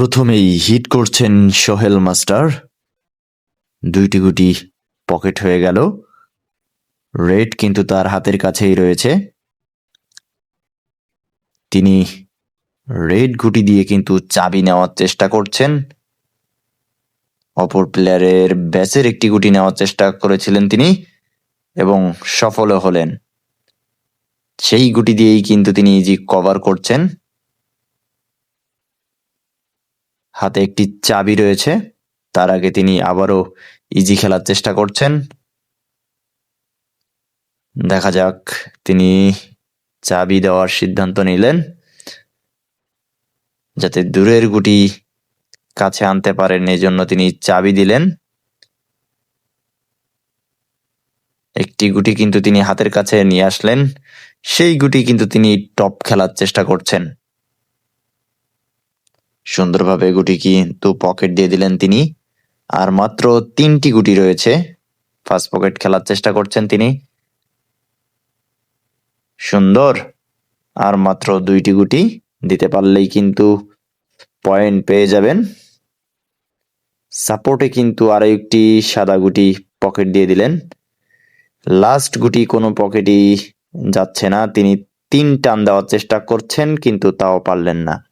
প্রথমেই হিট করছেন সোহেল মাস্টার। দুইটি গুটি পকেট হয়ে গেল। রেড কিন্তু তার হাতের কাছেই রয়েছে। তিনি রেড গুটি দিয়ে কিন্তু চাবি নেওয়ার চেষ্টা করছেন। অপর প্লেয়ারের ব্যাসের একটি গুটি নেওয়ার চেষ্টা করেছিলেন তিনি এবং সফলও হলেন। সেই গুটি দিয়েই কিন্তু তিনি ইজি কভার করছেন। হাতে একটি চাবি রয়েছে। তার আগে তিনি আবারও ইজি খেলার চেষ্টা করছেন। দেখা যাক, তিনি চাবি দেওয়ার সিদ্ধান্ত নিলেন যাতে দূরের গুটি কাছে আনতে পারেন। এই জন্য তিনি চাবি দিলেন। একটি গুটি কিন্তু তিনি হাতের কাছে নিয়ে আসলেন। সেই গুটি কিন্তু তিনি টপ খেলার চেষ্টা করছেন। সুন্দরভাবে গুটি কিন্তু পকেট দিয়ে দিলেন তিনি। আর মাত্র তিনটি গুটি রয়েছে। ফার্স্ট পকেট খেলার চেষ্টা করছেন তিনি। সুন্দর। আর মাত্র দুইটি গুটি দিতে পারলেই কিন্তু পয়েন্ট পেয়ে যাবেন। সাপোর্টে কিন্তু আরও একটি সাদা গুটি পকেট দিয়ে দিলেন। লাস্ট গুটি কোনো পকেটই যাচ্ছে না। তিনি তিন টান দেওয়ার চেষ্টা করছেন কিন্তু তাও পারলেন না।